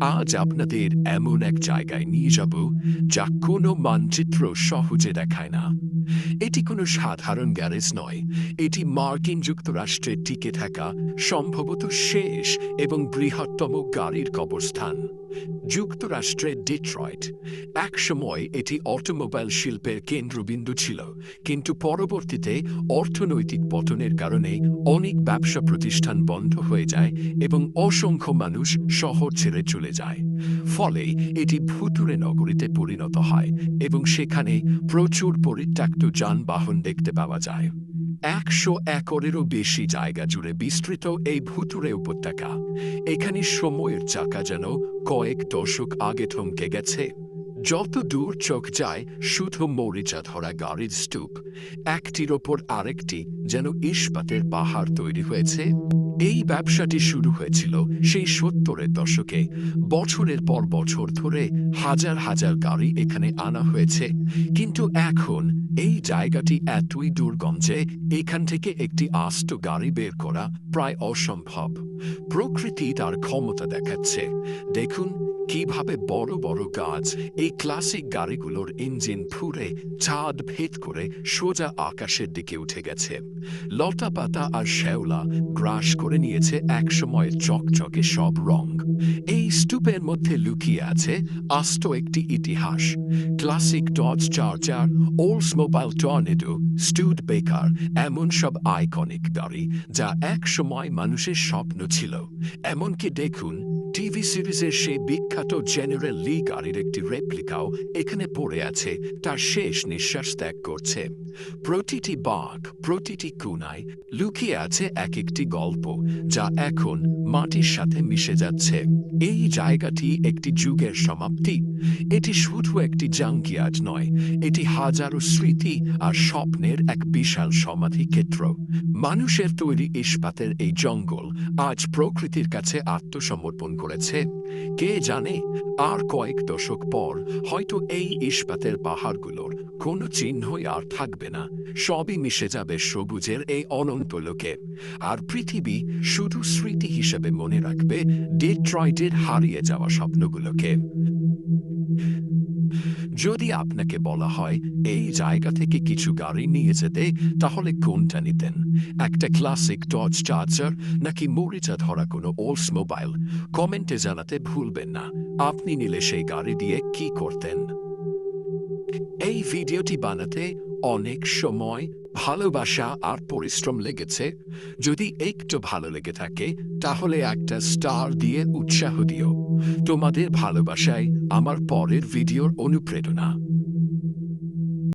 আজ আপনাদের এমন এক জায়গায় নিয়ে যাব যা কোনো মানচিত্র সহজে দেখায় না। এটি কোনো সাধারণ গ্যারেজ নয়, এটি মার্কিন যুক্তরাষ্ট্রে টিকে থাকা সম্ভবত শেষ এবং বৃহত্তম গাড়ির কবরস্থান। যুক্তরাষ্ট্রের ডিট্রয়েট একসময় এটি অটোমোবাইল শিল্পের কেন্দ্রবিন্দু ছিল, কিন্তু পরবর্তীতে অর্থনৈতিক পতনের কারণে অনেক ব্যবসা প্রতিষ্ঠান বন্ধ হয়ে যায় এবং অসংখ্য মানুষ শহর ছেড়ে চলে যায়। ফলে এটি ভুতুরে নগরীতে পরিণত হয় এবং সেখানে প্রচুর পরিত্যক্ত যানবাহন দেখতে পাওয়া যায়। একশো একরেরও বেশি জায়গা জুড়ে বিস্তৃত এই ভুতুরে উপত্যকা। এখানে সময়ের চাকা যেন কয়েক দশক আগে থমকে গেছে। যত দূর চোখ যায়, শুধু মরিচা ধরা গাড়ির স্তূপ। একটির ওপর আরেকটি যেন ইস্পাতের পাহাড় তৈরি হয়েছে। এই ব্যবসাটি শুরু হয়েছিল সেই সত্তরের দশকে। বছরের পর বছর ধরে হাজার হাজার গাড়ি এখানে আনা হয়েছে। কিন্তু এখন এই জায়গাটি এতই দুর্গম যে এখান থেকে একটি আস্ত গাড়ি বের করা প্রায় অসম্ভব। প্রকৃতি তার ক্ষমতা দেখাচ্ছে। দেখুন কীভাবে বড় বড় গাছ এই ক্লাসিক গাড়িগুলোর ইঞ্জিন ফুরে চাঁদ ভেদ করে সোজা আকাশের দিকে উঠে গেছে। লতা পাতা আর শ্যাওলা গ্রাস করে নিয়েছে একসময় চকচকে সব রং। এই স্তূপের মধ্যে লুকিয়ে আছে আস্ত একটি ইতিহাস। Classic Dodge Charger Oldsmobile Toronado Studebaker এমন সব আইকনিক গাড়ি যা এক সময় মানুষের স্বপ্ন ছিল। এমনকি দেখুন টিভি সিরিজের সেই বিখ্যাত জেনারেল লি গাড়ির একটি রেপ্লিকাও এখানে পড়ে আছে। তার শেষ নিঃশ্বাস ত্যাগ করছে। প্রতিটি বাঘ, প্রতিটি কোনায় লুকিয়ে আছে এক একটি গল্প, যা এখন মাটির সাথে মিশে যাচ্ছে। এই জায়গাটি একটি যুগের সমাপ্তি। এটি শুধু একটি জাঙ্কিয়াজ নয়, এটি হাজারো স্মৃতি আর স্বপ্নের এক বিশাল সমাধি ক্ষেত্র। মানুষের তৈরি ইস্পাতের এই জঙ্গল আজ প্রকৃতির কাছে আত্মসমর্পণ করেছে কে জানে আর কয়েক দশক পর হয়তো এই ইস্পাতের পাহাড়গুলোর কোনো চিহ্নই আর থাকবে না। সবই মিশে যাবে সবুজের এই অনন্ত লোকে। আর পৃথিবী শুধু স্মৃতি হিসেবে মনে রাখবে ডেট্রয়েটের হারিয়ে যাওয়া স্বপ্নগুলোকে। যদি আপনাকে বলা হয় এই জায়গা থেকে কিছু গাড়ি নিয়ে যেতে, তাহলে কোনটা নিতেন? একটা ক্লাসিক টর্চ চার্জার নাকি মরিচা ধরা কোনো ওল্ডস মোবাইল? কমেন্টে জানাতে ভুলবেন না। আপনি নিলে সেই গাড়ি দিয়ে কি করতেন? এই ভিডিওটি বানাতে অনেক সময় ভালোবাসা আর পরিশ্রম লেগেছে। যদি একটু ভালো লেগে থাকে, তাহলে একটা স্টার দিয়ে উৎসাহ দিও। তোমাদের ভালোবাসায় আমার পরের ভিডিওর অনুপ্রেরণা।